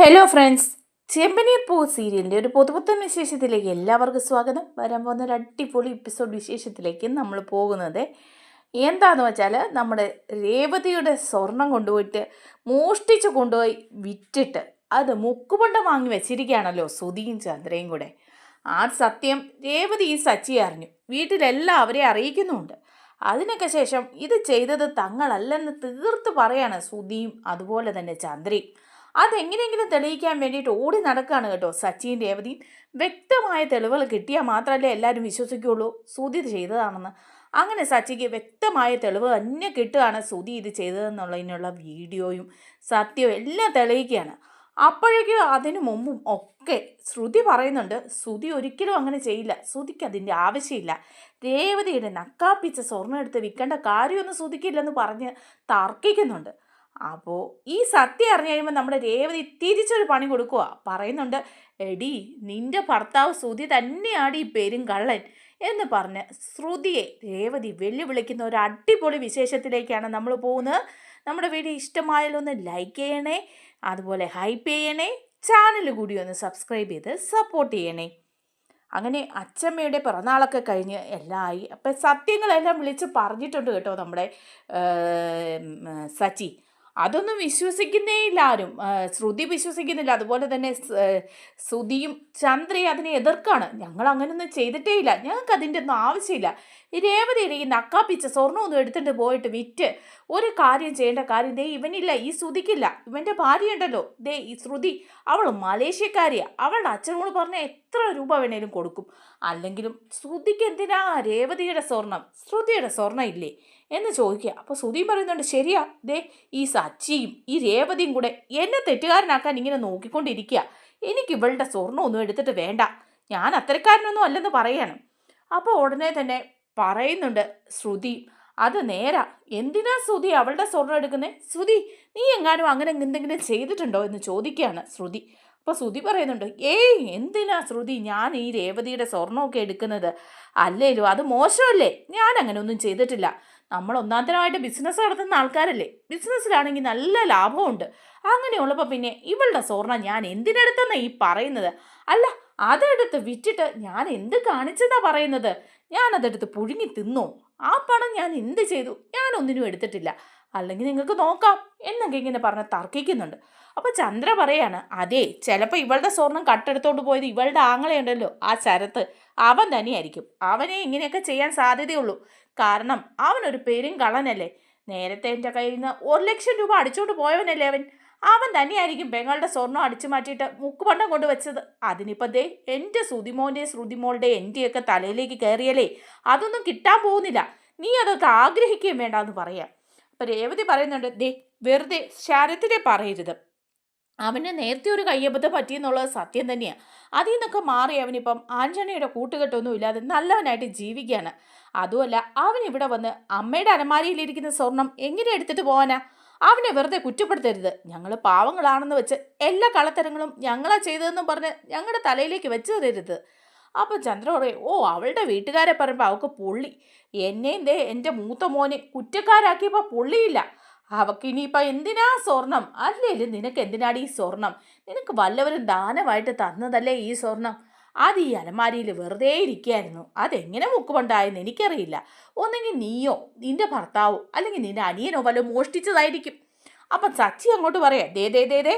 Hello friends ചെമ്പനി പൂ സീരിയലിന്റെ ഒരു പുതുപുത്തൻ വിശേഷത്തിലേക്ക് എല്ലാവർക്കും സ്വാഗതം. വരാൻ പോകുന്ന ഒരു അടിപൊളി എപ്പിസോഡ് വിശേഷത്തിലേക്ക് നമ്മൾ പോകുന്നത് എന്താണെന്ന് വെച്ചാൽ നമ്മുടെ രേവതിയുടെ സ്വർണം കൊണ്ടുപോയിട്ട് മോഷ്ടിച്ച് കൊണ്ടുപോയി വിറ്റിട്ട് അത് മുക്കുപൊണ്ട വാങ്ങി വെച്ചിരിക്കുകയാണല്ലോ സുധിയും ചന്ദ്രയും കൂടെ. ആ സത്യം രേവതി ഈ സച്ചി അറിഞ്ഞു. വീട്ടിലെല്ലാവരെയും അറിയിക്കുന്നുമുണ്ട്. അതിനൊക്കെ ശേഷം ഇത് ചെയ്തത് തങ്ങളല്ലെന്ന് തീർത്ത് പറയാണ് സുധിയും അതുപോലെ തന്നെ ചന്ദ്രയും. അതെങ്ങനെയെങ്കിലും തെളിയിക്കാൻ വേണ്ടിയിട്ട് ഓടി നടക്കുകയാണ് കേട്ടോ സച്ചിൻ രേവതിയും വ്യക്തമായ തെളിവുകൾ കിട്ടിയാൽ മാത്രമല്ലേ എല്ലാവരും വിശ്വസിക്കുകയുള്ളൂ. സുധി ഇത് ചെയ്തതാണെന്ന്. അങ്ങനെ സച്ചിക്ക് വ്യക്തമായ തെളിവ് തന്നെ കിട്ടുകയാണ് സുധി ഇത് ചെയ്തതെന്നുള്ളതിനുള്ള വീഡിയോയും സത്യവും എല്ലാം തെളിയിക്കുകയാണ്. അപ്പോഴേക്കും അതിനു മുമ്പും ഒക്കെ ശ്രുതി പറയുന്നുണ്ട് ശ്രുതി ഒരിക്കലും അങ്ങനെ ചെയ്യില്ല. ശ്രുതിക്ക് അതിന്റെ ആവശ്യമില്ല. രേവതിയുടെ നക്കാപ്പിച്ച സ്വർണം എടുത്ത് വിൽക്കേണ്ട കാര്യമൊന്നും ശ്രുതിക്കില്ലെന്ന് പറഞ്ഞ് തർക്കിക്കുന്നുണ്ട്. അപ്പോൾ ഈ സത്യം അറിഞ്ഞു കഴിയുമ്പോൾ നമ്മുടെ രേവതി തിരിച്ചൊരു പണി കൊടുക്കുക പറയുന്നുണ്ട് എടി നിന്റെ ഭർത്താവ് ശ്രുതി തന്നെയാണ് ഈ പേരും കള്ളൻ എന്ന് പറഞ്ഞ് ശ്രുതിയെ രേവതി വെല്ലുവിളിക്കുന്ന ഒരു അടിപൊളി വിശേഷത്തിലേക്കാണ് നമ്മൾ പോകുന്നത്. നമ്മുടെ വീഡിയോ ഇഷ്ടമായാലും ഒന്ന് ലൈക്ക് ചെയ്യണേ അതുപോലെ ഹൈപ്പ് ചെയ്യണേ ചാനൽ കൂടി ഒന്ന് സബ്സ്ക്രൈബ് ചെയ്ത് സപ്പോർട്ട് ചെയ്യണേ. അങ്ങനെ അച്ചമ്മയുടെ പിറന്നാളൊക്കെ കഴിഞ്ഞ് എല്ലാം ആയി അപ്പം സത്യങ്ങളെല്ലാം വിളിച്ച് പറഞ്ഞിട്ടുണ്ട് കേട്ടോ നമ്മുടെ സച്ചി. അതൊന്നും വിശ്വസിക്കുന്നേ ഇല്ല ആരും. ശ്രുതി വിശ്വസിക്കുന്നില്ല. അതുപോലെ തന്നെ ശ്രുതിയും ചന്ദ്രയും അതിനെ എതിർക്കാണ്. ഞങ്ങൾ അങ്ങനെയൊന്നും ചെയ്തിട്ടേ ഇല്ല. ഞങ്ങൾക്ക് അതിന്റെ ഒന്നും ആവശ്യമില്ല. ഈ രേവതിയുടെ ഈ നക്കാപ്പിച്ച സ്വർണമൊന്നും എടുത്തിട്ട് പോയിട്ട് വിറ്റ് ഒരു കാര്യം ചെയ്യേണ്ട കാര്യം ദേ ഇവനില്ല ഈ ശ്രുതിക്കില്ല. ഇവന്റെ ഭാര്യ ഉണ്ടല്ലോ ദേ ഈ ശ്രുതി അവൾ മലേഷ്യക്കാരിയാണ് അവളുടെ അച്ഛനോട് പറഞ്ഞാൽ എത്ര രൂപ വേണേലും കൊടുക്കും. അല്ലെങ്കിലും ശ്രുതിക്ക് എന്തിനാ രേവതിയുടെ സ്വർണം ശ്രുതിയുടെ സ്വർണം ഇല്ലേ? എന്ന് ചോദിക്കുക. അപ്പോൾ സുധീം പറയുന്നുണ്ട് ശരിയാ. ദേ ഈ സച്ചിയും ഈ രേവതിയും കൂടെ എന്നെ തെറ്റുകാരനാക്കാൻ ഇങ്ങനെ നോക്കിക്കൊണ്ടിരിക്കുക. എനിക്ക് ഇവളുടെ സ്വർണമൊന്നും എടുത്തിട്ട് വേണ്ട. ഞാൻ അത്തരക്കാരനൊന്നും അല്ലെന്ന് പറയാണ്. അപ്പോൾ ഉടനെ തന്നെ പറയുന്നുണ്ട് ശ്രുതി അത് നേരാ. എന്തിനാ ശ്രുതി അവളുടെ സ്വർണം എടുക്കുന്നത് ശ്രുതി നീ എങ്ങാനും അങ്ങനെ എന്തെങ്കിലും ചെയ്തിട്ടുണ്ടോ? എന്ന് ചോദിക്കുകയാണ് ശ്രുതി. അപ്പോൾ ശ്രുതി പറയുന്നുണ്ട് ഏയ് എന്തിനാ ശ്രുതി ഞാൻ ഈ രേവതിയുടെ സ്വർണമൊക്കെ എടുക്കുന്നത്? അല്ലേലും അത് മോശമല്ലേ? ഞാൻ അങ്ങനെ ഒന്നും ചെയ്തിട്ടില്ല. നമ്മൾ ഒന്നാന്തരമായിട്ട് ബിസിനസ് നടത്തുന്ന ആൾക്കാരല്ലേ? ബിസിനസ്സിലാണെങ്കിൽ നല്ല ലാഭമുണ്ട് അങ്ങനെയുള്ളപ്പോൾ പിന്നെ ഇവളുടെ സ്വർണം ഞാൻ എന്തിനെടുത്തെന്ന് ഈ പറയുന്നത്? അല്ല അതെടുത്ത് വിറ്റിട്ട് ഞാൻ എന്ത് കാണിച്ചെന്നാ പറയുന്നത്? ഞാനതെടുത്ത് പുഴുങ്ങി തിന്നു? ആ പണം ഞാൻ എന്ത് ചെയ്തു? ഞാനൊന്നിനും എടുത്തിട്ടില്ല. അല്ലെങ്കിൽ നിങ്ങൾക്ക് നോക്കാം എന്നൊക്കെ ഇങ്ങനെ പറഞ്ഞ് തർക്കിക്കുന്നുണ്ട്. അപ്പോൾ ചന്ദ്ര പറയാണ് അതെ ചിലപ്പോൾ ഇവളുടെ സ്വർണം കട്ടെടുത്തോണ്ട് പോയത് ഇവളുടെ ആങ്ങളയുണ്ടല്ലോ. ആ ശരത്ത് അവൻ തന്നെയായിരിക്കും. അവനെ ഇങ്ങനെയൊക്കെ ചെയ്യാൻ സാധ്യതയുള്ളൂ. കാരണം അവനൊരു പേരും കള്ളനല്ലേ. നേരത്തെ എന്റെ കയ്യിൽ നിന്ന് ഒരു ലക്ഷം രൂപ അടിച്ചോണ്ട് പോയവനല്ലേ അവൻ. അവൻ തന്നെയായിരിക്കും ബംഗാളുടെ സ്വർണം അടിച്ചു മാറ്റിയിട്ട് മുക്കുപണ്ടം കൊണ്ട് വെച്ചത്. അതിനിപ്പോൾ ദേ എന്റെ ശ്രുതിമോന്റെ ശ്രുതിമോളുടെ എന്റെയൊക്കെ തലയിലേക്ക് കയറിയല്ലേ? അതൊന്നും കിട്ടാൻ പോകുന്നില്ല. നീ അതൊക്കെ ആഗ്രഹിക്കുകയും വേണ്ട എന്ന് പറയാം. അപ്പം രേവതി പറയുന്നുണ്ട് ദേ വെറുതെ ശരത്തിനെ പറയരുത്. അവന് നേരത്തെ ഒരു കയ്യബദ്ധം പറ്റിയെന്നുള്ളത് സത്യം തന്നെയാണ് അതിൽ നിന്നൊക്കെ മാറി അവനിപ്പം ആഞ്ചണിയുടെ കൂട്ടുകെട്ടൊന്നും ഇല്ലാതെ നല്ലവനായിട്ട് ജീവിക്കുകയാണ്. അതുമല്ല അവൻ ഇവിടെ വന്ന് അമ്മയുടെ അലമാരിയിലിരിക്കുന്ന സ്വർണം എങ്ങനെ എടുത്തിട്ട് പോകാനാ അവനെ വെറുതെ കുറ്റപ്പെടുത്തരുത്. ഞങ്ങൾ പാവങ്ങളാണെന്ന് വെച്ച് എല്ലാ കളത്തരങ്ങളും ഞങ്ങളാ ചെയ്തതെന്നും പറഞ്ഞ് ഞങ്ങളുടെ തലയിലേക്ക് വെച്ച് തരരുത്. അപ്പോൾ ചന്ദ്ര പറയും ഓ അവളുടെ വീട്ടുകാരെ പറയുമ്പോൾ അവൾക്ക് പൊള്ളി. എന്നെയും ദേ എന്റെ മൂത്ത മോനെ കുറ്റക്കാരാക്കിയപ്പോൾ പൊള്ളിയില്ല. അവക്ക് ഇനിയിപ്പോൾ എന്തിനാ സ്വർണം? അല്ലേ നിനക്ക് എന്തിനാടി ഈ സ്വർണം? നിനക്ക് വല്ലവരും ദാനമായിട്ട് തന്നതല്ലേ ഈ സ്വർണം? അത് ഈ അലമാരിയിൽ വെറുതെ ഇരിക്കുകയായിരുന്നു. അതെങ്ങനെ മുക്കുമുണ്ടായെന്ന് എനിക്കറിയില്ല. ഒന്നെങ്കിൽ നീയോ നിന്റെ ഭർത്താവോ അല്ലെങ്കിൽ നിന്റെ അനിയനോ വല്ലതും മോഷ്ടിച്ചതായിരിക്കും. അപ്പം സച്ചി അങ്ങോട്ട് പറയാം ദേ ദേ ദേ ദേ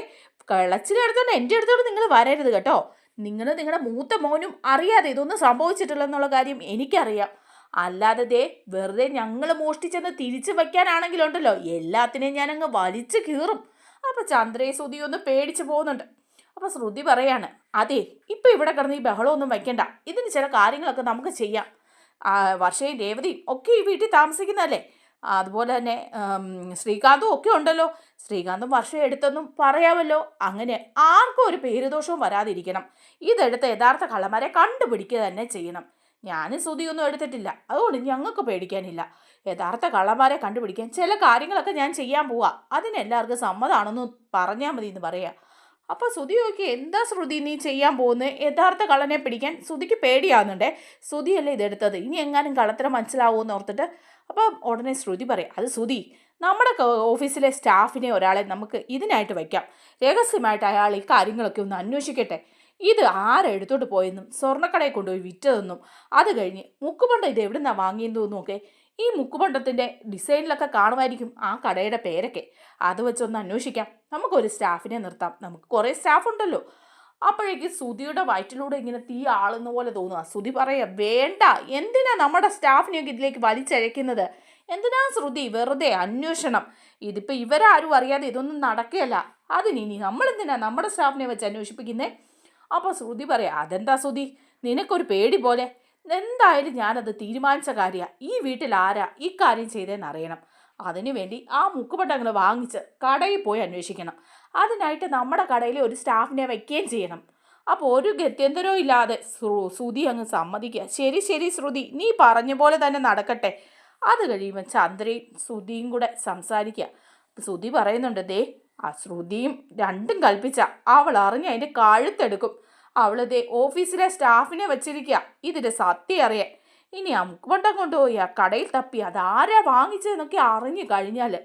കിളച്ചിലെടുത്തോണ്ട് എന്റെ അടുത്തോട്ട് നിങ്ങൾ വരരുത് കേട്ടോ. നിങ്ങൾ നിങ്ങളുടെ മൂത്ത മോനും അറിയാതെ ഇതൊന്നും സംഭവിച്ചിട്ടില്ല എന്നുള്ള കാര്യം എനിക്കറിയാം. അല്ലാതെ ദേ വെറുതെ ഞങ്ങൾ മോഷ്ടിച്ചെന്ന് തിരിച്ചു വയ്ക്കാനാണെങ്കിലുണ്ടല്ലോ എല്ലാത്തിനെയും ഞാനങ്ങ് വലിച്ചു കീറും. അപ്പോൾ ശ്രുതി ഒന്ന് പേടിച്ചു പോകുന്നുണ്ട്. അപ്പോൾ ശ്രുതി പറയാണ് അതെ ഇപ്പൊ ഇവിടെ കിടന്ന് ഈ ബഹളമൊന്നും വയ്ക്കണ്ട ഇതിന് ചില കാര്യങ്ങളൊക്കെ നമുക്ക് ചെയ്യാം. വർഷയും രേവതിയും ഒക്കെ ഈ വീട്ടിൽ താമസിക്കുന്നതല്ലേ? അതുപോലെ തന്നെ ശ്രീകാന്തും ഒക്കെ ഉണ്ടല്ലോ. ശ്രീകാന്തും വർഷം എടുത്തെന്നും പറയാമല്ലോ. അങ്ങനെ ആർക്കും ഒരു പേരുദോഷവും വരാതിരിക്കണം. ഇതെടുത്ത യഥാർത്ഥ കള്ളന്മാരെ കണ്ടുപിടിക്കുക തന്നെ ചെയ്യണം. ഞാനും ശ്രുതിയൊന്നും എടുത്തിട്ടില്ല. അതുകൊണ്ട് ഞങ്ങൾക്ക് പേടിക്കാനില്ല. യഥാർത്ഥ കള്ളന്മാരെ കണ്ടുപിടിക്കാൻ ചില കാര്യങ്ങളൊക്കെ ഞാൻ ചെയ്യാൻ പോവാ. അതിനെല്ലാവർക്കും സമ്മതമാണെന്ന് പറഞ്ഞാൽ മതി എന്ന് പറയാം അപ്പോൾ നോക്കി എന്താ ശ്രുതി നീ ചെയ്യാൻ പോകുന്നത് യഥാർത്ഥ കള്ളനെ പിടിക്കാൻ ശ്രുതിക്ക് പേടിയാവുന്നുണ്ടേ? ശ്രുതിയല്ലേ ഇതെടുത്തത് ഇനി എങ്ങാനും കള്ളത്തരം മനസ്സിലാവുമെന്ന് ഓർത്തിട്ട് അപ്പോൾ ഉടനെ ശ്രുതി പറയും അത് ശ്രുതി നമ്മുടെ ഓഫീസിലെ സ്റ്റാഫിനെ ഒരാളെ നമുക്ക് ഇതിനായിട്ട് വയ്ക്കാം രഹസ്യമായിട്ട് അയാൾ ഈ കാര്യങ്ങളൊക്കെ ഒന്ന് അന്വേഷിക്കട്ടെ. ഇത് ആരെടുത്തോട്ട് പോയെന്നും സ്വർണക്കടയിൽ കൊണ്ടുപോയി വിറ്റതെന്നും അത് കഴിഞ്ഞ് മുക്കുപണ്ടം ഇത് എവിടുന്നാണ് വാങ്ങിയെന്നും നോക്കേ ഈ മുക്കുപണ്ടത്തിന്റെ ഡിസൈനിലൊക്കെ കാണുമായിരിക്കും ആ കടയുടെ പേരൊക്കെ. അത് വെച്ചൊന്ന് അന്വേഷിക്കാം. നമുക്കൊരു സ്റ്റാഫിനെ നിർത്താം. നമുക്ക് കുറേ സ്റ്റാഫ് ഉണ്ടല്ലോ. അപ്പോഴേക്ക് സുധിയുടെ വയറ്റിലൂടെ ഇങ്ങനെ തീ ആളുന്ന പോലെ തോന്നുക സുധി പറയുക വേണ്ട എന്തിനാ നമ്മുടെ സ്റ്റാഫിനെയൊക്കെ ഇതിലേക്ക് വലിച്ചഴയ്ക്കുന്നത്? എന്തിനാ ശ്രുതി വെറുതെ അന്വേഷണം? ഇതിപ്പോൾ ഇവരാരും അറിയാതെ ഇതൊന്നും നടക്കുകയല്ല. അതിനി നമ്മളെന്തിനാ നമ്മുടെ സ്റ്റാഫിനെ വെച്ച് അന്വേഷിപ്പിക്കുന്നേ? അപ്പോൾ ശ്രുതി പറയാം അതെന്താ ശ്രുതി? നിനക്കൊരു പേടി പോലെ. എന്തായാലും ഞാനത് തീരുമാനിച്ച കാര്യമാണ് ഈ വീട്ടിൽ ആരാ ഇക്കാര്യം കാര്യം ചെയ്തതെന്ന് അറിയണം അതിനു വേണ്ടി ആ മുക്കുപട്ടങ്ങൾ വാങ്ങിച്ച് കടയിൽ പോയി അന്വേഷിക്കണം. അതിനായിട്ട് നമ്മുടെ കടയിലെ ഒരു സ്റ്റാഫിനെ വയ്ക്കുകയും ചെയ്യണം. അപ്പോൾ ഒരു ഗത്യന്തരോ ഇല്ലാതെ ശ്രു- ശ്രുതി അങ്ങ് സമ്മതിക്കുക ശരി ശരി ശ്രുതി നീ പറഞ്ഞ പോലെ തന്നെ നടക്കട്ടെ. അത് കഴിയുമ്പോൾ ചന്ദ്രയും ശ്രുതിയും കൂടെ സംസാരിക്കുക ശ്രുതി പറയുന്നുണ്ട് ദേ ശ്രുതിയും രണ്ടും കൽപ്പിച്ച. അവൾ അറിഞ്ഞ് അതിന്റെ കഴുത്തെടുക്കും. അവളത് ഓഫീസിലെ സ്റ്റാഫിനെ വെച്ചിരിക്കുക ഇതിന്റെ സത്യം അറിയാൻ. ഇനി ആ മുക്കുമണ്ടം കൊണ്ടുപോയി ആ കടയിൽ തപ്പി അതാരാ വാങ്ങിച്ചതെന്നൊക്കെ അറിഞ്ഞു കഴിഞ്ഞാൽ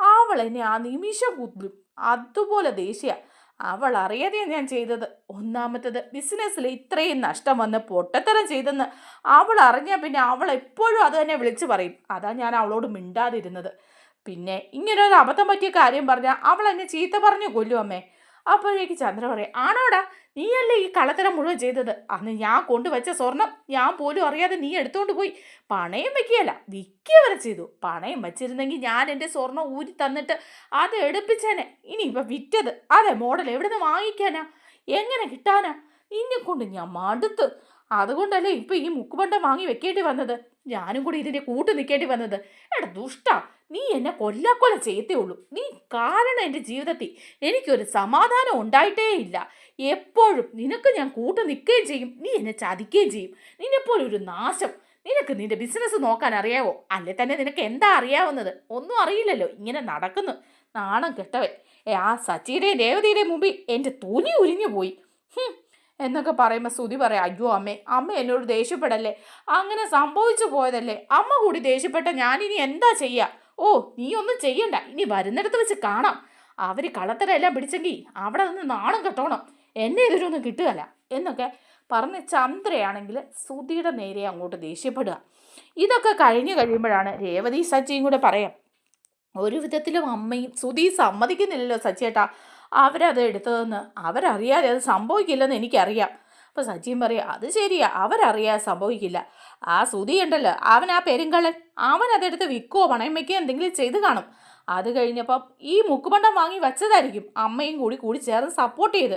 അവൾ എന്നെ ആ നിമിഷം കുത്തും. അതുപോലെ ദേഷ്യ. അവൾ അറിയാതെ ഞാൻ ചെയ്തത്. ഒന്നാമത്തത് ബിസിനസ്സിൽ ഇത്രയും നഷ്ടം വന്ന് പൊട്ടത്തരം ചെയ്തെന്ന് അവൾ അറിഞ്ഞാൽ പിന്നെ അവൾ എപ്പോഴും അത് തന്നെ വിളിച്ചു പറയും. അതാ ഞാൻ അവളോട് മിണ്ടാതിരുന്നത്. പിന്നെ ഇങ്ങനെ ഒരു അബദ്ധം പറ്റിയ കാര്യം പറഞ്ഞാൽ അവൾ എന്നെ ചീത്ത പറഞ്ഞു കൊല്ലും അമ്മേ. അപ്പോഴേക്ക് ചന്ദ്ര പറയും ആണോടാ നീയല്ലേ ഈ കള്ളത്തരം മുഴുവൻ ചെയ്തത്? അന്ന് ഞാൻ കൊണ്ടുവച്ച സ്വർണം ഞാൻ പോലും അറിയാതെ നീ എടുത്തുകൊണ്ട് പോയി. പണയം വെക്കുകയല്ല വിൽക്കുക വരെ ചെയ്തു. പണയം വെച്ചിരുന്നെങ്കിൽ ഞാൻ എന്റെ സ്വർണം ഊരി തന്നിട്ട് അത് എടുപ്പിച്ചേനെ. ഇനി ഇപ്പം വിറ്റത് അതെ മോഡൽ എവിടെ നിന്ന് വാങ്ങിക്കാനാ? എങ്ങനെ കിട്ടാനാ? നിന്നെ കൊണ്ട് ഞാൻ മടുത്ത്. അതുകൊണ്ടല്ലേ ഇപ്പം ഈ മുക്കുപണ്ടം വാങ്ങി വെക്കേണ്ടി വന്നത്? ഞാനും കൂടി ഇതിന്റെ കൂട്ട് നിൽക്കേണ്ടി വന്നത്. എടാ ദുഷ്ട നീ എന്നെ കൊല്ലാക്കൊല ചെയ്യത്തേ ഉള്ളൂ. നീ കാരണം എന്റെ ജീവിതത്തിൽ എനിക്കൊരു സമാധാനം ഉണ്ടായിട്ടേ ഇല്ല. എപ്പോഴും നിനക്ക് ഞാൻ കൂട്ടു നിൽക്കുകയും ചെയ്യും. നീ എന്നെ ചതിക്കുകയും ചെയ്യും. നിന്നെപ്പോലെ ഒരു നാശം. നിനക്ക് നിന്റെ ബിസിനസ് നോക്കാൻ അറിയാവോ? അല്ലെ തന്നെ നിനക്ക് എന്താ അറിയാവുന്നത്? ഒന്നും അറിയില്ലല്ലോ. ഇങ്ങനെ നടക്കുന്നു. നാണം കെട്ടവൻ. ആ സച്ചിയുടെയും രേവതിയുടെയും മുമ്പിൽ എന്റെ തൊലി ഉരിഞ്ഞു പോയി. എന്നൊക്കെ പറയുമ്പോൾ സ്തുതി പറയാം അയ്യോ അമ്മേ അമ്മ എന്നോട് ദേഷ്യപ്പെടല്ലേ? അങ്ങനെ സംഭവിച്ചു പോയതല്ലേ? അമ്മ കൂടി ദേഷ്യപ്പെട്ട ഞാനിനി എന്താ ചെയ്യുക ഓ നീ ഒന്നും ചെയ്യണ്ട. ഇനി വരുന്നിടത്ത് വെച്ച് കാണാം. അവർ കളത്തരയെല്ലാം പിടിച്ചെങ്കിൽ അവിടെ നിന്ന് നാണം കെട്ടോണം. എന്നെ ഇതിലൊന്നും കിട്ടുകയല്ല. എന്നൊക്കെ പറഞ്ഞ് ചന്ദ്രയാണെങ്കിൽ സുധിയുടെ നേരെ അങ്ങോട്ട് ദേഷ്യപ്പെടുക. ഇതൊക്കെ കഴിഞ്ഞു കഴിയുമ്പോഴാണ് രേവതി സച്ചിയും കൂടെ പറയാം ഒരു വിധത്തിലും അമ്മയും സുധി സമ്മതിക്കുന്നില്ലല്ലോ സച്ചിയേട്ടാ. അവരത് എടുത്തതെന്ന് അവരറിയാതെ അത് സംഭവിക്കില്ലെന്ന് എനിക്കറിയാം. അപ്പോൾ സച്ചിൻ പറയും അത് ശരിയാ അവരറിയാ സംഭവിക്കില്ല. ആ സുതി ഉണ്ടല്ലോ അവൻ ആ പെരുങ്കള്ളൻ അവൻ അതെടുത്ത് വിൽക്കുവോ പണയം വയ്ക്കുകയോ എന്തെങ്കിലും ചെയ്ത് കാണും. അത് കഴിഞ്ഞപ്പം ഈ മുക്കുപണ്ടം വാങ്ങി വെച്ചതായിരിക്കും അമ്മയും കൂടി കൂടി ചേർന്ന് സപ്പോർട്ട് ചെയ്ത്.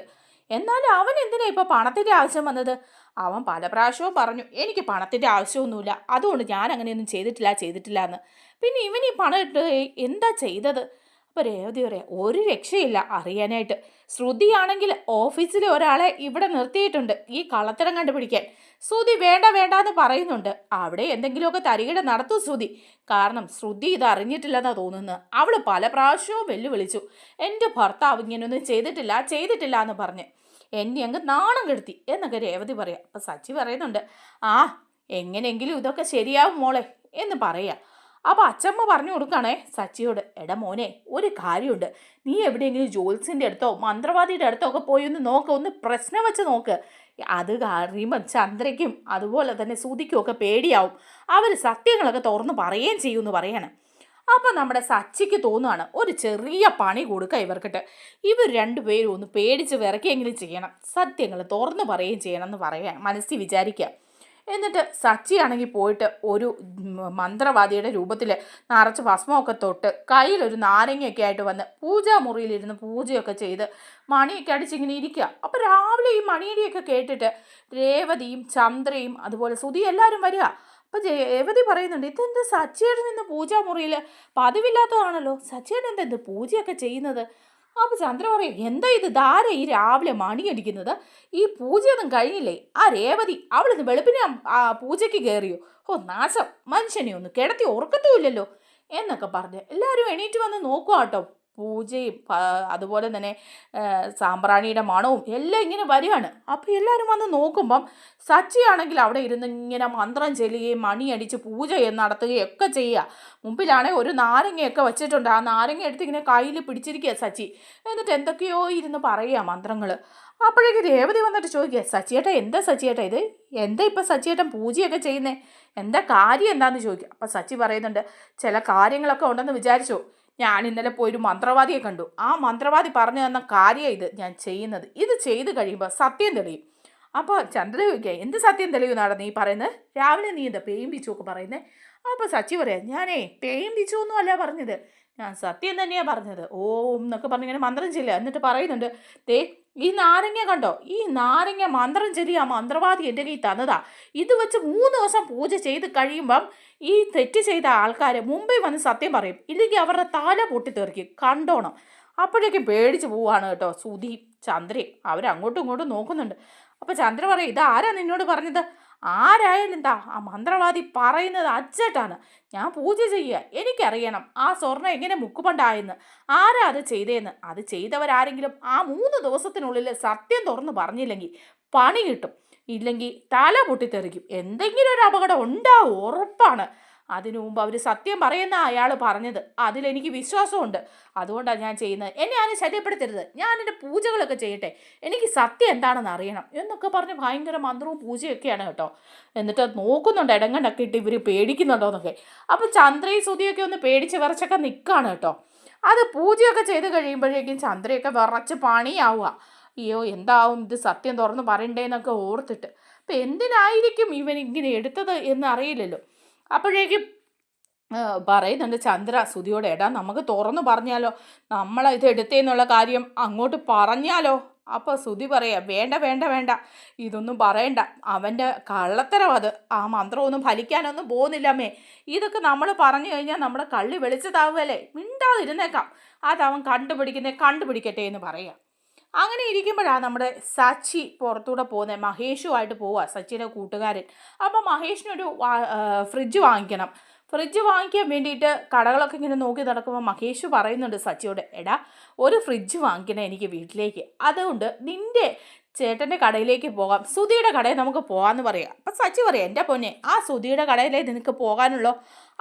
എന്നാൽ അവൻ എന്തിനാ ഇപ്പോൾ പണത്തിന്റെ ആവശ്യം വന്നത്? അവൻ പല പ്രാവശ്യവും പറഞ്ഞു എനിക്ക് പണത്തിന്റെ ആവശ്യമൊന്നുമില്ല അതുകൊണ്ട് ഞാൻ അങ്ങനെയൊന്നും ചെയ്തിട്ടില്ല ചെയ്തിട്ടില്ല എന്ന്. പിന്നെ ഇവൻ ഈ പണം ഇട്ട് എന്താ ചെയ്തത്? അപ്പോൾ രേവതി പറയാം ഒരു രക്ഷയില്ല അറിയാനായിട്ട്. ശ്രുതിയാണെങ്കിൽ ഓഫീസിലെ ഒരാളെ ഇവിടെ നിർത്തിയിട്ടുണ്ട്. ഈ കള്ളത്തരം കണ്ടുപിടിക്കാൻ. ശ്രുതി വേണ്ട വേണ്ട എന്ന് പറയുന്നുണ്ട്. അവിടെ എന്തെങ്കിലുമൊക്കെ തരികിട നടത്തും ശ്രുതി. കാരണം ശ്രുതി ഇത് അറിഞ്ഞിട്ടില്ലെന്നാ തോന്നുന്നത്. അവൾ പല പ്രാവശ്യവും വെല്ലുവിളിച്ചു. എന്റെ ഭർത്താവ് ഇങ്ങനെയൊന്നും ചെയ്തിട്ടില്ല ചെയ്തിട്ടില്ല എന്ന് പറഞ്ഞ്. എന്നെ അങ്ങ് നാണം കെടുത്തി എന്നൊക്കെ രേവതി പറയാം. അപ്പം സച്ചി പറയുന്നുണ്ട്. ആ എങ്ങനെയെങ്കിലും ഇതൊക്കെ ശരിയാവും മോളെ എന്ന് പറയാം. അപ്പോൾ അച്ചമ്മ പറഞ്ഞു കൊടുക്കണേ സച്ചിയോട് എടാ മോനെ ഒരു കാര്യമുണ്ട്. നീ എവിടെയെങ്കിലും ജോത്സ്യന്റെ അടുത്തോ മന്ത്രവാദിയുടെ അടുത്തോ ഒക്കെ പോയി ഒന്ന് നോക്ക് ഒന്ന് പ്രശ്നം വെച്ച് നോക്ക്. അത് അറിയുമ്പം ചന്ദ്രയ്ക്കും അതുപോലെ തന്നെ സുതിക്കും ഒക്കെ പേടിയാവും. അവർ സത്യങ്ങളൊക്കെ തുറന്ന് പറയുകയും ചെയ്യുമെന്ന് പറയാണ്. അപ്പം നമ്മുടെ സച്ചിക്ക് തോന്നുകയാണ് ഒരു ചെറിയ പണി കൊടുക്കുക ഇവർക്കിട്ട്. ഇവർ രണ്ടുപേരും ഒന്ന് പേടിച്ച് വിറയ്ക്കെങ്കിലും ചെയ്യണം. സത്യങ്ങൾ തുറന്ന് പറയുകയും ചെയ്യണം എന്ന് പറയാൻ മനസ്സിൽ വിചാരിക്കുക. എന്നിട്ട് സച്ചിയാണെങ്കിൽ പോയിട്ട് ഒരു മന്ത്രവാദിയുടെ രൂപത്തിൽ നിറച്ച് ഭസ്മമൊക്കെ തൊട്ട് കയ്യിലൊരു നാരങ്ങയൊക്കെ ആയിട്ട് വന്ന് പൂജാമുറിയിലിരുന്ന് പൂജയൊക്കെ ചെയ്ത് മണിയൊക്കെ അടിച്ചിങ്ങനെ ഇരിക്കുക അപ്പോൾ രാവിലെ ഈ മണിയടിയൊക്കെ കേട്ടിട്ട് രേവതിയും ചന്ദ്രയും അതുപോലെ സുധി എല്ലാവരും വരിക. അപ്പോൾ രേവതി പറയുന്നുണ്ട് ഇതെന്ത് സച്ചിയുടെ നിന്ന് പൂജാമുറിയിൽ പതിവില്ലാത്തതാണല്ലോ? സച്ചിയുടെ എന്താ എന്ത് പൂജയൊക്കെ ചെയ്യുന്നത്? അപ്പോൾ ചന്ദ്ര പറയും എന്താ ഇത്? ധാര ഈ രാവിലെ മണിയടിക്കുന്നത്? ഈ പൂജയൊന്നും കഴിഞ്ഞില്ലേ? ആ രേവതി അവളിന്ന് വെളുപ്പിന് പൂജയ്ക്ക് കയറിയോ ഓ നാശം. മനുഷ്യനെ ഒന്ന് കിടത്തി ഉറക്കത്തുമില്ലല്ലോ. എന്നൊക്കെ പറഞ്ഞ് എല്ലാവരും എണീറ്റ് വന്ന് നോക്കുക കേട്ടോ പൂജയും അതുപോലെ തന്നെ സാമ്പ്രാണിയുടെ മണവും എല്ലാം ഇങ്ങനെ വരികയാണ്. അപ്പോൾ എല്ലാവരും വന്ന് നോക്കുമ്പം സച്ചിയാണെങ്കിൽ അവിടെ ഇരുന്ന് ഇങ്ങനെ മന്ത്രം ചെല്ലുകയും മണിയടിച്ച് പൂജ നടത്തുകയും ഒക്കെ ചെയ്യുക. മുമ്പിലാണെങ്കിൽ ഒരു നാരങ്ങയൊക്കെ വെച്ചിട്ടുണ്ട്. ആ നാരങ്ങ എടുത്ത് ഇങ്ങനെ കയ്യിൽ പിടിച്ചിരിക്കുക സച്ചി. എന്നിട്ട് എന്തൊക്കെയോ ഇരുന്ന് പറയുക മന്ത്രങ്ങൾ അപ്പോഴേക്ക് രേവതി വന്നിട്ട് ചോദിക്കുക സച്ചിയേട്ടാ എന്താ സച്ചിയേട്ടാ ഇത്? എന്താ ഇപ്പം സച്ചിയേട്ടൻ പൂജയൊക്കെ ചെയ്യുന്നത് എന്താ കാര്യം എന്താണെന്ന് ചോദിക്കുക? അപ്പം സച്ചി പറയുന്നുണ്ട് ചില കാര്യങ്ങളൊക്കെ ഉണ്ടെന്ന് വിചാരിച്ചു. ഞാൻ ഇന്നലെ പോയി ഒരു മന്ത്രവാദിയെ കണ്ടു. ആ മന്ത്രവാദി പറഞ്ഞു തന്ന കാര്യം ഇത് ഞാൻ ചെയ്യുന്നത്. ഇത് ചെയ്ത് കഴിയുമ്പോൾ സത്യം തെളിയും. അപ്പോൾ ചന്ദ്ര എന്ത് സത്യം തെളിയുന്നാണ് നീ പറയുന്നത് രാവിലെ നീ എന്താ പേയും പിച്ചു ഒക്കെ പറയുന്നത് അപ്പോൾ സച്ചി പറയാം ഞാനേ പേയും പിച്ചു ഒന്നും അല്ല പറഞ്ഞത്. ഞാൻ സത്യം തന്നെയാണ് പറഞ്ഞത്. ഓം എന്നൊക്കെ പറഞ്ഞ് ഇങ്ങനെ മന്ത്രം ചെല്ലുക എന്നിട്ട് പറയുന്നുണ്ട് ദേ ഈ നാരങ്ങ കണ്ടോ? ഈ നാരങ്ങ മന്ത്രം ചൊല്ലി ആ മന്ത്രവാദി എന്റെ കയ്യിൽ തന്നതാ. ഇത് വെച്ച് മൂന്ന് ദിവസം പൂജ ചെയ്ത് കഴിയുമ്പം ഈ തെറ്റ് ചെയ്ത ആൾക്കാർ മുംബൈ വന്ന് സത്യം പറയും. ഇല്ലെങ്കിൽ അവരുടെ തല പൊട്ടിത്തെറിക്കും. കണ്ടോണം. അപ്പോഴേക്കും പേടിച്ച് പോവാണ് കേട്ടോ സുധി ചന്ദ്രയും അവരങ്ങോട്ടും ഇങ്ങോട്ടും നോക്കുന്നുണ്ട്. അപ്പോൾ ചന്ദ്ര പറയും ഇതാരാ നിന്നോട് പറഞ്ഞത്? ആരായാലും എന്താ ആ മന്ത്രവാദി പറയുന്നത് അച്ചട്ടാണ് ഞാൻ പൂജ ചെയ്യുക എനിക്കറിയണം ആ സ്വർണം എങ്ങനെ മുക്കുപണ്ടായെന്ന് ആരാ അത് ചെയ്തേന്ന്. അത് ചെയ്തവരാരെങ്കിലും ആ മൂന്ന് ദിവസത്തിനുള്ളിൽ സത്യം തുറന്നു പറഞ്ഞില്ലെങ്കിൽ പണി കിട്ടും. ഇല്ലെങ്കിൽ തല പൊട്ടിത്തെറിക്കും. എന്തെങ്കിലും ഒരു അപകടം ഉണ്ടാവും ഉറപ്പാണ്. അതിനു മുമ്പ് അവർ സത്യം പറയുന്ന അയാൾ പറഞ്ഞത്. അതിലെനിക്ക് വിശ്വാസമുണ്ട്. അതുകൊണ്ടാണ് ഞാൻ ചെയ്യുന്നത്. എന്നെ ആരും ശല്യപ്പെടുത്തരുത്. ഞാൻ എന്റെ പൂജകളൊക്കെ ചെയ്യട്ടെ. എനിക്ക് സത്യം എന്താണെന്ന് അറിയണം. എന്നൊക്കെ പറഞ്ഞ് ഭയങ്കര മന്ത്രവും പൂജയൊക്കെയാണ് കേട്ടോ. എന്നിട്ട് നോക്കുന്നുണ്ട്. ഇടങ്ങണ്ടൊക്കെ ഇട്ട് ഇവർ പേടിക്കുന്നുണ്ടോന്നൊക്കെ. അപ്പോൾ ചന്ദ്രയും സുതിയൊക്കെ ഒന്ന് പേടിച്ച് വിറച്ചൊക്കെ നിൽക്കുകയാണ് കേട്ടോ. അത് പൂജയൊക്കെ ചെയ്ത് കഴിയുമ്പോഴേക്കും ചന്ദ്രയൊക്കെ വിറച്ച് പണിയാവുക. അയ്യോ എന്താവും ഇത് സത്യം തുറന്ന് പറയണ്ടേന്നൊക്കെ ഓർത്തിട്ട്. അപ്പം എന്തിനായിരിക്കും ഇവൻ ഇങ്ങനെ എടുത്തത് എന്ന് അറിയില്ലല്ലോ അപ്പോഴേക്കും പറയുന്നുണ്ട് ചന്ദ്ര സുതിയോടെ എടാ നമുക്ക് തുറന്നു പറഞ്ഞാലോ? നമ്മൾ ഇത് എടുത്തേന്നുള്ള കാര്യം അങ്ങോട്ട് പറഞ്ഞാലോ? അപ്പോൾ സുതി പറയുക വേണ്ട വേണ്ട വേണ്ട ഇതൊന്നും പറയണ്ട. അവന്റെ കള്ളത്തരം അത്. ആ മന്ത്രമൊന്നും ഫലിക്കാനൊന്നും പോകുന്നില്ലമ്മേ ഇതൊക്കെ നമ്മൾ പറഞ്ഞു കഴിഞ്ഞാൽ നമ്മുടെ കള്ളി വെളിച്ചതാവുമല്ലേ മിണ്ടാതിരുന്നേക്കാം. അതവൻ കണ്ടുപിടിക്കുന്നേ കണ്ടുപിടിക്കട്ടെ എന്ന് പറയാം. അങ്ങനെ ഇരിക്കുമ്പോഴാണ് നമ്മുടെ സച്ചി പുറത്തൂടെ പോകുന്നത് മഹേഷുമായിട്ട് പോവുക സച്ചിയുടെ കൂട്ടുകാരൻ. അപ്പോൾ മഹേഷിനൊരു ഫ്രിഡ്ജ് വാങ്ങിക്കണം. ഫ്രിഡ്ജ് വാങ്ങിക്കാൻ വേണ്ടിയിട്ട് കടകളൊക്കെ ഇങ്ങനെ നോക്കി നടക്കുമ്പോൾ മഹേഷ് പറയുന്നുണ്ട് സച്ചിയോട് എടാ ഒരു ഫ്രിഡ്ജ് വാങ്ങിക്കണം എനിക്ക് വീട്ടിലേക്ക്. അതുകൊണ്ട് നിന്റെ ചേട്ടന്റെ കടയിലേക്ക് പോകാം. സുധിയുടെ കടയിൽ നമുക്ക് പോകാമെന്ന് പറയാം. അപ്പം സച്ചി പറയാം എന്റെ പൊന്നെ ആ സുധിയുടെ കടയിലേ നിനക്ക് പോകാനുള്ളോ.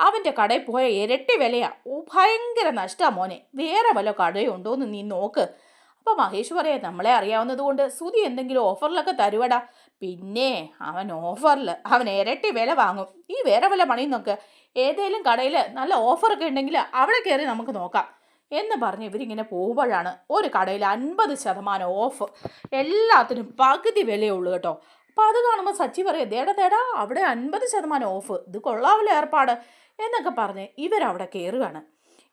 അവന്റെ കടയിൽ പോയ ഇരട്ടി വിലയാ. ഓ ഭയങ്കര നഷ്ടമാണ് മോനെ. വേറെ വല്ല കടയുണ്ടോ എന്ന് നീ നോക്ക്. അപ്പോൾ മഹേഷ് പറയാം നമ്മളെ അറിയാവുന്നത് കൊണ്ട് സുതി എന്തെങ്കിലും ഓഫറിലൊക്കെ തരുവടാ. പിന്നെ അവൻ ഓഫറിൽ അവൻ ഇരട്ടി വില വാങ്ങും. ഈ വേറെ വില പണിയും നോക്ക് ഏതേലും കടയിൽ നല്ല ഓഫറൊക്കെ ഉണ്ടെങ്കിൽ അവിടെ കയറി നമുക്ക് നോക്കാം എന്ന് പറഞ്ഞ് ഇവരിങ്ങനെ പോകുമ്പോഴാണ് ഒരു കടയിൽ അൻപത് ശതമാനം ഓഫ്. എല്ലാത്തിനും പകുതി വിലയേ ഉള്ളൂ കേട്ടോ. അപ്പോൾ അത് കാണുമ്പോൾ സച്ചി പറയും ദേടാ ദേടാ അവിടെ അൻപത് ശതമാനം ഓഫ്. ഇത് കൊള്ളാവില്ല ഏർപ്പാട്. എന്നൊക്കെ പറഞ്ഞ് ഇവരവിടെ കയറുകയാണ്.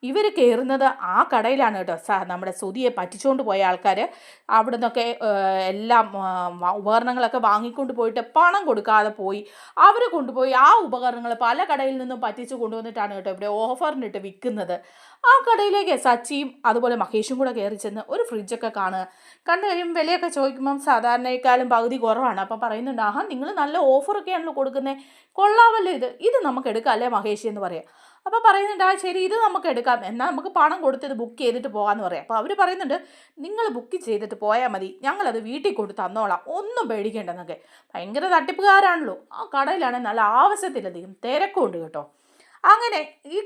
ഇവർ കയറുന്നത് ആ കടയിലാണ് കേട്ടോ. സ നമ്മുടെ സുതിയെ പറ്റിച്ചുകൊണ്ട് പോയ ആൾക്കാർ അവിടെ നിന്നൊക്കെ എല്ലാം ഉപകരണങ്ങളൊക്കെ വാങ്ങിക്കൊണ്ട് പോയിട്ട് പണം കൊടുക്കാതെ പോയി. അവർ കൊണ്ടുപോയി ആ ഉപകരണങ്ങൾ പല കടയിൽ നിന്നും പറ്റിച്ച് കൊണ്ടുവന്നിട്ടാണ് കേട്ടോ ഇവിടെ ഓഫറിനിട്ട് വിൽക്കുന്നത് ആ കടയിലേക്ക് സച്ചിയും അതുപോലെ മഹേഷും കൂടെ കയറി ചെന്ന് ഒരു ഫ്രിഡ്ജൊക്കെ കാണുക. കണ്ടു കഴിയുമ്പോൾ വിലയൊക്കെ ചോദിക്കുമ്പം സാധാരണയേക്കാളും പകുതി കുറവാണ്. അപ്പോൾ പറയുന്നുണ്ട് ആഹാ നിങ്ങൾ നല്ല ഓഫറൊക്കെയാണല്ലോ കൊടുക്കുന്നത് കൊള്ളാമല്ലോ ഇത്? ഇത് നമുക്ക് എടുക്കാം അല്ലേ മഹേഷ്? എന്ന് പറയാം. അപ്പോൾ പറയുന്നുണ്ട് ആ ശരി ഇത് നമുക്ക് എടുക്കാം. എന്നാൽ നമുക്ക് പണം കൊടുത്ത് ഇത് ബുക്ക് ചെയ്തിട്ട് പോകാമെന്ന് പറയാം. അപ്പോൾ അവർ പറയുന്നുണ്ട് നിങ്ങൾ ബുക്ക് ചെയ്തിട്ട് പോയാൽ മതി. ഞങ്ങളത് വീട്ടിൽ കൊണ്ട് തന്നോളാം. ഒന്നും പേടിക്കേണ്ടെന്നൊക്കെ. ഭയങ്കര തട്ടിപ്പുകാരാണല്ലോ. ആ കടയിലാണെങ്കിൽ നല്ല ആവശ്യത്തിലധികം തിരക്കുണ്ട് കേട്ടോ. അങ്ങനെ ഈ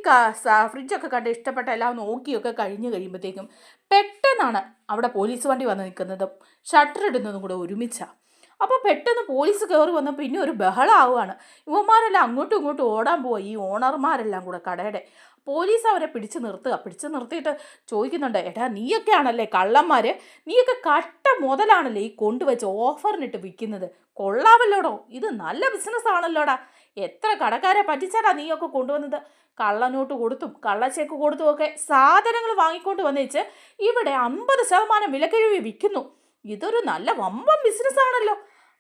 ഫ്രിഡ്ജൊക്കെ കണ്ട് ഇഷ്ടപ്പെട്ട എല്ലാം നോക്കിയൊക്കെ കഴിഞ്ഞ് കഴിയുമ്പോഴത്തേക്കും പെട്ടെന്നാണ് അവിടെ പോലീസ് വണ്ടി വന്ന് നിൽക്കുന്നതും ഷട്ടർ ഇടുന്നതും കൂടെ ഒരുമിച്ചാണ് അപ്പോൾ പെട്ടെന്ന് പോലീസ് കയറി വന്ന് പിന്നെ ഒരു ബഹളമാവുകയാണ് ഇവന്മാരെല്ലാം അങ്ങോട്ടും ഇങ്ങോട്ടും ഓടാൻ പോയി ഈ ഓണർമാരെല്ലാം കൂടെ കടയുടെ. പോലീസ് അവരെ പിടിച്ചു നിർത്തുക. പിടിച്ചു നിർത്തിയിട്ട് ചോദിക്കുന്നുണ്ട് എടാ നീയൊക്കെയാണല്ലേ കള്ളന്മാർ നീയൊക്കെ കട്ട മുതലാണല്ലേ ഈ കൊണ്ടുവച്ച് ഓഫറിനിട്ട് വിൽക്കുന്നത്? കൊള്ളാമല്ലോടോ? ഇത് നല്ല ബിസിനസ് ആണല്ലോടാ എത്ര കടക്കാരെ പറ്റിച്ചാടാ നീയൊക്കെ കൊണ്ടുവന്നത്? കള്ളനോട്ട് കൊടുത്തും കള്ളച്ചേക്ക് കൊടുത്തും ഒക്കെ സാധനങ്ങൾ വാങ്ങിക്കൊണ്ട് വന്നേച്ച് ഇവിടെ അമ്പത് ശതമാനം വിലക്കിഴിവ് വിൽക്കുന്നു. ഇതൊരു നല്ല വമ്പം ബിസിനസ് ആണല്ലോ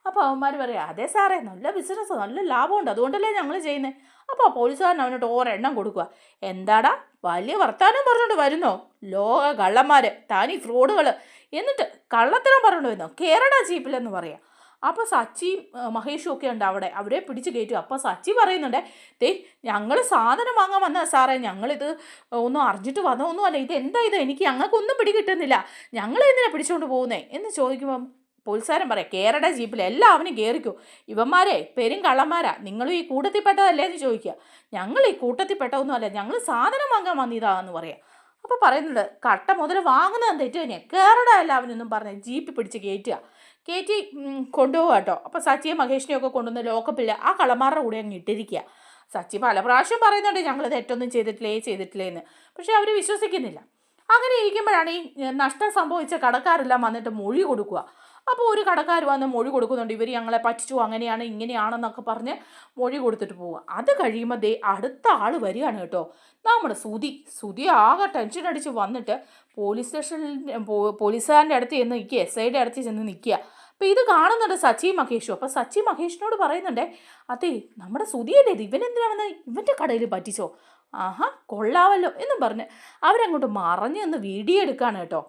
അപ്പോൾ അവന്മാർ പറയാം അതെ സാറേ നല്ല ബിസിനസ് നല്ല ലാഭമുണ്ട് അതുകൊണ്ടല്ലേ ഞങ്ങൾ ചെയ്യുന്നത് അപ്പോൾ പോലീസുകാരൻ അവനോട്ട് ഒരെണ്ണം കൊടുക്കുക എന്താടാ വലിയ വർത്താനം പറഞ്ഞുകൊണ്ട് വരുന്നോ? ലോക കള്ളന്മാർ താനീ ഫ്രോഡുകൾ എന്നിട്ട് കള്ളത്തരം പറഞ്ഞുകൊണ്ട് വരുന്നോ? കേരള ജീപ്പിലെന്ന് പറയാം. അപ്പോൾ സച്ചിയും മഹേഷും ഒക്കെ ഉണ്ട് അവിടെ. അവരെ പിടിച്ച് കയറ്റും അപ്പോൾ സച്ചി പറയുന്നുണ്ട് ദേ ഞങ്ങൾ സാധനം വാങ്ങാൻ വന്ന സാറേ ഞങ്ങളിത് ഒന്നും അറിഞ്ഞിട്ട് വന്നോ ഒന്നുമല്ല ഇത്? എന്താ ഇത് എനിക്ക് ഞങ്ങൾക്കൊന്നും പിടികിട്ടുന്നില്ല. ഞങ്ങൾ എന്തിനാണ് പിടിച്ചുകൊണ്ട് പോകുന്നത് എന്ന് ചോദിക്കുമ്പം പോലീസുകാരൻ പറയാം. കേരള ജീപ്പിൽ എല്ലാവരും കയറിക്കോ ഇവന്മാരെ പെരും കള്ളന്മാരാ. നിങ്ങളും ഈ കൂട്ടത്തിൽപ്പെട്ടതല്ലേ എന്ന് ചോദിക്കുക. ഞങ്ങൾ ഈ കൂട്ടത്തിൽപ്പെട്ടതൊന്നും അല്ല ഞങ്ങൾ സാധനം വാങ്ങാൻ വന്നിതാന്ന് പറയാം. അപ്പോൾ പറയുന്നുണ്ട് കട്ട മുതൽ വാങ്ങുന്നത് തെറ്റ് തന്നെയാണ് കേരട എല്ലാവരും പറഞ്ഞ് ജീപ്പ് പിടിച്ച് കയറ്റുക. കയറ്റി കൊണ്ടുപോകാം കേട്ടോ. അപ്പോൾ സച്ചിയെ മഹേഷിനെയൊക്കെ കൊണ്ടുവന്ന് ലോക്കപ്പില്ല ആ കളമാരുടെ കൂടെ അങ്ങ് ഇട്ടിരിക്കുക. സച്ചി പല പ്രാവശ്യം പറയുന്നുണ്ട് ഞങ്ങൾ തെറ്റൊന്നും ചെയ്തിട്ടില്ലേ ചെയ്തിട്ടില്ലേ എന്ന്. പക്ഷേ അവർ വിശ്വസിക്കുന്നില്ല. അങ്ങനെ ഇരിക്കുമ്പോഴാണ് ഈ നഷ്ടം സംഭവിച്ച കടക്കാരെല്ലാം വന്നിട്ട് മൊഴി കൊടുക്കുക. അപ്പോൾ ഒരു കടക്കാർ വന്ന് മൊഴി കൊടുക്കുന്നുണ്ട് ഇവർ ഞങ്ങളെ പറ്റിച്ചു അങ്ങനെയാണ് ഇങ്ങനെയാണെന്നൊക്കെ പറഞ്ഞ് മൊഴി കൊടുത്തിട്ട് പോവുക. അത് കഴിയുമ്പോൾ ദേ അടുത്ത ആൾ വരികയാണ് കേട്ടോ. നമ്മുടെ സുതി സുതി ആകെ ടെൻഷൻ അടിച്ച് വന്നിട്ട് പോലീസ് സ്റ്റേഷനിൽ പോലീസുകാരന്റെ അടുത്ത് ചെന്ന് നിൽക്കുക എസ് ഐയുടെ അടുത്ത് ചെന്ന് നിൽക്കുക അപ്പോൾ ഇത് കാണുന്നുണ്ട് സച്ചി മഹേഷും. അപ്പോൾ സച്ചി മഹേഷിനോട് പറയുന്നുണ്ടേ അതെ നമ്മുടെ സുതിയല്ലേ ഇത്? ഇവനെന്തിനാ വന്ന് ഇവന്റെ കടയിൽ പറ്റിച്ചോ? ആഹാ കൊള്ളാവല്ലോ എന്നും പറഞ്ഞ് അവരങ്ങോട്ട് മറഞ്ഞ് നിന്ന് വീഡിയോ എടുക്കുകയാണ് കേട്ടോ.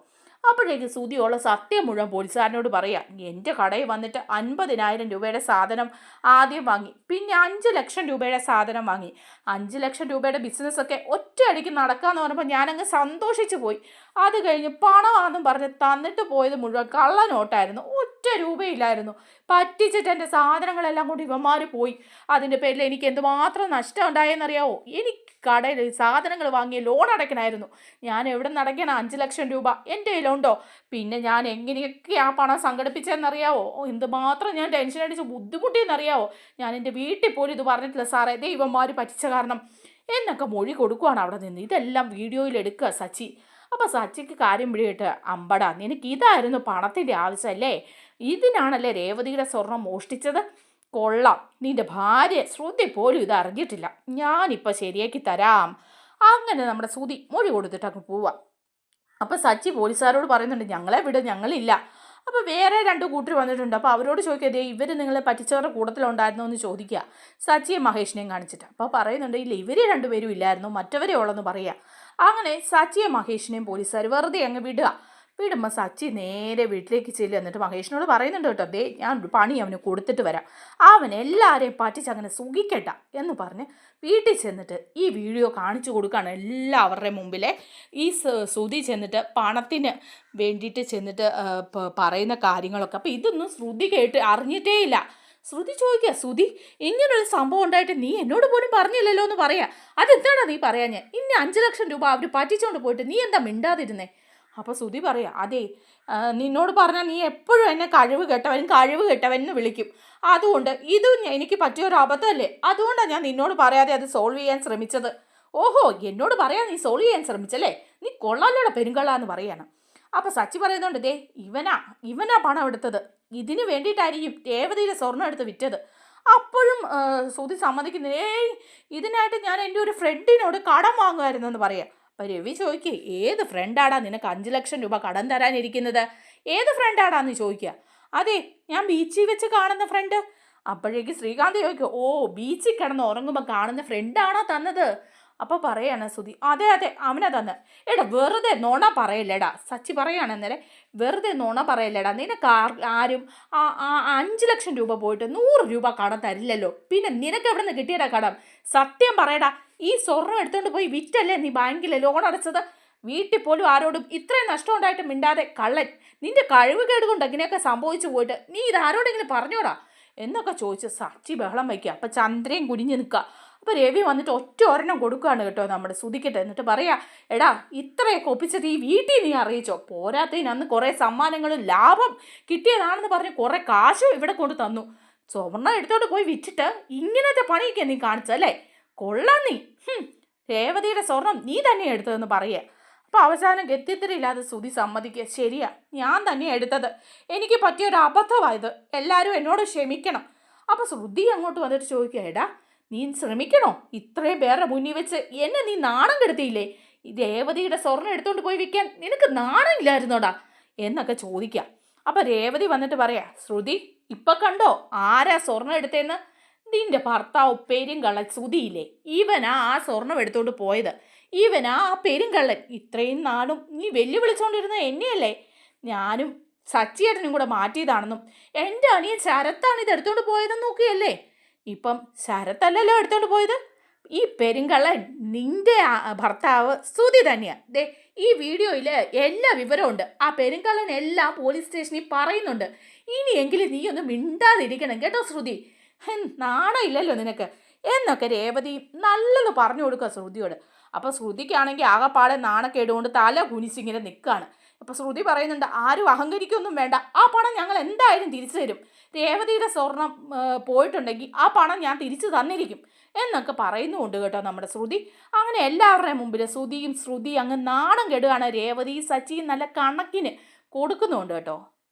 അപ്പോഴേക്ക് സുതിയുള്ള സത്യം മുഴുവൻ പോലീസുകാരനോട് പറയാം എന്റെ കടയിൽ വന്നിട്ട് അൻപതിനായിരം രൂപയുടെ സാധനം ആദ്യം വാങ്ങി പിന്നെ അഞ്ച് ലക്ഷം രൂപയുടെ സാധനം വാങ്ങി. അഞ്ച് ലക്ഷം രൂപയുടെ ബിസിനസ്സൊക്കെ ഒറ്റയടിക്ക് നടക്കാന്ന് പറഞ്ഞപ്പോൾ ഞാനങ്ങ് സന്തോഷിച്ചു പോയി. അത് കഴിഞ്ഞ് പണമാണെന്നും പറഞ്ഞ് തന്നിട്ട് പോയത് മുഴുവൻ കള്ളനോട്ടായിരുന്നു. ഒറ്റ രൂപയില്ലായിരുന്നു. പറ്റിച്ചിട്ട് എന്റെ സാധനങ്ങളെല്ലാം കൊണ്ട് ഇവന്മാർ പോയി. അതിന്റെ പേരിൽ എനിക്ക് എന്തുമാത്രം നഷ്ടം ഉണ്ടായെന്നറിയാവോ? എനിക്ക് കടയിൽ സാധനങ്ങൾ വാങ്ങിയ ലോൺ അടയ്ക്കണമായിരുന്നു. ഞാൻ എവിടെ നിന്ന് അടയ്ക്കണം? അഞ്ച് ലക്ഷം രൂപ. എന്റെ കയ്യിലുണ്ടോ പിന്നെ ഞാൻ എങ്ങനെയൊക്കെ ആ പണം സംഘടിപ്പിച്ചതെന്നറിയാവോ? എന്തുമാത്രം ഞാൻ ടെൻഷൻ അടിച്ച് ബുദ്ധിമുട്ടിയെന്നറിയാവോ? ഞാൻ എന്റെ വീട്ടിൽ പോലും ഇത് പറഞ്ഞിട്ടില്ല. സാറേ ദൈവന്മാർ പറ്റിച്ച കാരണം. എന്നൊക്കെ മൊഴി കൊടുക്കുവാണ് അവിടെ നിന്ന്. ഇതെല്ലാം വീഡിയോയിൽ എടുക്കുക സച്ചി. അപ്പോൾ സച്ചിക്ക് കാര്യം പിടിയിട്ട് അമ്പടാ നിനക്ക് ഇതായിരുന്നു പണത്തിന്റെ ആവശ്യമല്ലേ ഇതിനാണല്ലേ രേവതിയുടെ സ്വർണം മോഷ്ടിച്ചത്? കൊള്ളാം. നിന്റെ ഭാര്യ ശ്രുതി പോലും ഇത് അറിഞ്ഞിട്ടില്ല. ഞാനിപ്പോൾ ശരിയാക്കി തരാം. അങ്ങനെ നമ്മുടെ ശ്രുതി മൊഴി കൊടുത്തിട്ട് അങ്ങ് പോവാം. അപ്പോൾ സച്ചി പോലീസുകാരോട് പറയുന്നുണ്ട് ഞങ്ങളെ വിട് ഞങ്ങളില്ല. അപ്പോൾ വേറെ രണ്ട് കൂട്ടർ വന്നിട്ടുണ്ട്. അപ്പോൾ അവരോട് ചോദിക്കുക ഇവർ നിങ്ങളെ പറ്റിച്ചവരുടെ കൂട്ടത്തിലുണ്ടായിരുന്നോ? എന്ന് ചോദിക്കുക. സച്ചിയും മഹേഷിനെയും കാണിച്ചിട്ട്. അപ്പോൾ പറയുന്നുണ്ട് ഇല്ല ഇവർ രണ്ടുപേരും ഇല്ലായിരുന്നു. മറ്റവരെ ഉള്ളെന്ന് പറയുക അങ്ങനെ സച്ചിയും മഹേഷിനെയും പോലീസുകാർ വെറുതെ അങ്ങ് വിടുക. വിടുമ്പോൾ സച്ചി നേരെ വീട്ടിലേക്ക് ചെല്ലുക എന്നിട്ട് മഹേഷിനോട് പറയുന്നുണ്ട് കേട്ടോ ദേ ഞാൻ ഒരു പണി അവന് കൊടുത്തിട്ട് വരാം. അവൻ എല്ലാവരെയും പറ്റിച്ച് അങ്ങനെ സുഖിക്കട്ട എന്ന് പറഞ്ഞ് വീട്ടിൽ ചെന്നിട്ട് ഈ വീഡിയോ കാണിച്ചു കൊടുക്കുകയാണ് എല്ലാവരുടെ മുമ്പിലെ. ഈ ശ്രുതി ചെന്നിട്ട് പണത്തിന് വേണ്ടിയിട്ട് ചെന്നിട്ട് പറയുന്ന കാര്യങ്ങളൊക്കെ. അപ്പോൾ ഇതൊന്നും ശ്രുതി കേട്ട് അറിഞ്ഞിട്ടേ ഇല്ല. ശ്രുതി ചോദിക്കുക ശ്രുതി ഇങ്ങനൊരു സംഭവം ഉണ്ടായിട്ട് നീ എന്നോട് പോലും പറഞ്ഞില്ലല്ലോ എന്ന് പറയാ. അതെന്താണോ നീ പറയാഞ്ഞേ? ഇനി അഞ്ച് ലക്ഷം രൂപ അവർ പറ്റിച്ചുകൊണ്ട് പോയിട്ട് നീ എന്താ മിണ്ടാതിരുന്നേ? അപ്പോൾ ശ്രുതി പറയാ അതെ നിന്നോട് പറഞ്ഞാൽ നീ എപ്പോഴും എന്നെ കഴിവ് കെട്ടവൻ കഴിവ് കെട്ടവൻ എന്ന് വിളിക്കും. അതുകൊണ്ട് ഇത് എനിക്ക് പറ്റിയ ഒരു അബദ്ധമല്ലേ? അതുകൊണ്ടാണ് ഞാൻ നിന്നോട് പറയാതെ അത് സോൾവ് ചെയ്യാൻ ശ്രമിച്ചത്. ഓഹോ എന്നോട് പറയാൻ നീ സോൾവ് ചെയ്യാൻ ശ്രമിച്ചല്ലേ? നീ കൊള്ളാലോടെ പെരുങ്കള്ളാന്ന് പറയാണ്. അപ്പോൾ സച്ചി പറയുന്നുണ്ട് ദേ ഇവനാ ഇവനാ പണം എടുത്തത്. ഇതിന് വേണ്ടിയിട്ടായിരിക്കും രേവതിയിലെ സ്വർണം എടുത്ത് വിറ്റത്. അപ്പോഴും സുതി ശ്രുതി സമ്മതിക്കുന്നു ഏയ് ഇതിനായിട്ട് ഞാൻ എന്റെ ഒരു ഫ്രണ്ടിനോട് കടം വാങ്ങുമായിരുന്നു എന്ന് പറയാം. അപ്പം രവി ചോദിക്കുക ഏത് ഫ്രണ്ടാടാ നിനക്ക് അഞ്ച് ലക്ഷം രൂപ കടം തരാനിരിക്കുന്നത്? ഏത് ഫ്രണ്ടാടാന്ന് ചോദിക്കുക അതെ ഞാൻ ബീച്ചിൽ വെച്ച് കാണുന്ന ഫ്രണ്ട് അപ്പോഴേക്ക് ശ്രീകാന്ത് ചോദിക്കും ഓ ബീച്ചിൽ കിടന്ന് ഉറങ്ങുമ്പോൾ കാണുന്ന ഫ്രണ്ടാണോ തന്നത്? അപ്പോൾ പറയാണ് സുധി അതെ അതെ അവനാ തന്ന് എടാ വെറുതെ നോണ പറയല്ലേടാ. സച്ചി പറയാണ് അന്നേരം വെറുതെ നോണ പറയല്ലേടാ. നിനക്ക് ആരും ആ അഞ്ച് ലക്ഷം രൂപ പോയിട്ട് നൂറ് രൂപ കടം തരില്ലല്ലോ. പിന്നെ നിനക്ക് എവിടെ നിന്ന് കിട്ടിയടാ കടം? സത്യം പറയടാ ഈ സ്വർണം എടുത്തുകൊണ്ട് പോയി വിറ്റല്ലേ നീ ബാങ്കിൽ ലോൺ അടച്ചത്? വീട്ടിൽ പോലും ആരോടും ഇത്രയും നഷ്ടം ഉണ്ടായിട്ട് മിണ്ടാതെ കള്ളൻ നിന്റെ കഴിവ് കേടുകൊണ്ട് അങ്ങനെയൊക്കെ സംഭവിച്ചു പോയിട്ട് നീ ഇത് ആരോടെങ്കിലും പറഞ്ഞോടാ? എന്നൊക്കെ ചോദിച്ച് സച്ചി ബഹളം വയ്ക്കുക. അപ്പം ചന്ദ്രയും കുനിഞ്ഞു നിൽക്കുക. അപ്പോൾ രവി വന്നിട്ട് ഒറ്റ ഒരെണ്ണം കൊടുക്കുകയാണ് കേട്ടോ നമ്മുടെ സുധിക്കട്ടെ. എന്നിട്ട് പറയാ എടാ ഇത്രയൊക്കെ ഒപ്പിച്ചത് ഈ വീട്ടിൽ നീ അറിയിച്ചോ? പോരാത്തതിന് അന്ന് കുറേ സമ്മാനങ്ങളും ലാഭം കിട്ടിയതാണെന്ന് പറഞ്ഞ് കുറേ കാശും ഇവിടെ കൊണ്ട് തന്നു. സ്വർണം എടുത്തോണ്ട് പോയി വിറ്റിട്ട് ഇങ്ങനത്തെ പണിയൊക്കെ നീ കാണിച്ചല്ലേ കൊള്ളാം നീ. രേവതിയുടെ സ്വർണം നീ തന്നെ എടുത്തതെന്ന് പറയുക. അപ്പോൾ അവസാനം ഗത്യത്തിരില്ലാതെ സുതി സമ്മതിക്കുക. ശരിയാ ഞാൻ തന്നെ എടുത്തത്. എനിക്ക് പറ്റിയ ഒരു അബദ്ധമായത് എല്ലാവരും എന്നോട് ക്ഷമിക്കണം. അപ്പോൾ ശ്രുതി അങ്ങോട്ട് വന്നിട്ട് ചോദിക്കുക എടാ നീ ശ്രമിക്കണോ? ഇത്രയും പേരുടെ മുന്നിൽ വെച്ച് എന്നെ നീ നാണം കെടുത്തിയില്ലേ? രേവതിയുടെ സ്വർണം എടുത്തുകൊണ്ട് പോയി വിൽക്കാൻ നിനക്ക് നാണം ഇല്ലായിരുന്നോടാ? എന്നൊക്കെ ചോദിക്കാം അപ്പം രേവതി വന്നിട്ട് പറയാ ശ്രുതി ഇപ്പം കണ്ടോ? ആരാ സ്വർണം എടുത്തേന്ന് നിന്റെ ഭർത്താവ് പെരുങ്കള്ളൻ ശ്രുതിയില്ലേ ഇവനാ ആ സ്വർണം എടുത്തോണ്ട് പോയത്. ഇവനാ ആ പെരുങ്കള്ളൻ ഇത്രയും നാളും നീ വെല്ലുവിളിച്ചോണ്ടിരുന്ന എന്നെയല്ലേ? ഞാനും സച്ചിയേട്ടനും കൂടെ മാറ്റിയതാണെന്നും. എന്റെ അണിയൻ ശരത്താണ് ഇത് എടുത്തോണ്ട് പോയതെന്ന് നോക്കിയല്ലേ? ഇപ്പം ശരത്തല്ലല്ലോ എടുത്തോണ്ട് പോയത്? ഈ പെരുങ്കള്ളൻ നിന്റെ ഭർത്താവ് സ്തുതി തന്നെയാണ് ദേ ഈ വീഡിയോയിൽ എല്ലാ വിവരവും ഉണ്ട് ആ പെരുങ്കള്ളൻ എല്ലാം പോലീസ് സ്റ്റേഷനിൽ പറയുന്നുണ്ട്. ഇനിയെങ്കിലും നീ ഒന്ന് മിണ്ടാതിരിക്കണം കേട്ടോ ശ്രുതി നാണം ഇല്ലല്ലോ നിനക്ക്. എന്നൊക്കെ രേവതി നല്ലത് പറഞ്ഞു കൊടുക്കുക ശ്രുതിയോട്. അപ്പോൾ ശ്രുതിക്കാണെങ്കിൽ ആകെപ്പാടെ നാണക്കേടുകൊണ്ട് തല കുനിച്ചിങ്ങനെ നിൽക്കുകയാണ് അപ്പോൾ ശ്രുതി പറയുന്നുണ്ട് ആരും അഹങ്കരിക്കൊന്നും വേണ്ട. ആ പണം ഞങ്ങൾ എന്തായാലും തിരിച്ചു തരും. രേവതിയുടെ സ്വർണം പോയിട്ടുണ്ടെങ്കിൽ ആ പണം ഞാൻ തിരിച്ചു തന്നിരിക്കും. എന്നൊക്കെ പറയുന്നുമുണ്ട് കേട്ടോ നമ്മുടെ ശ്രുതി. അങ്ങനെ എല്ലാവരുടെയും മുമ്പിൽ ശ്രുതിയും ശ്രുതി അങ്ങ് നാണം കെടുകയാണ് രേവതി സച്ചിയും നല്ല കണക്കിന് കൊടുക്കുന്നുണ്ട് കേട്ടോ.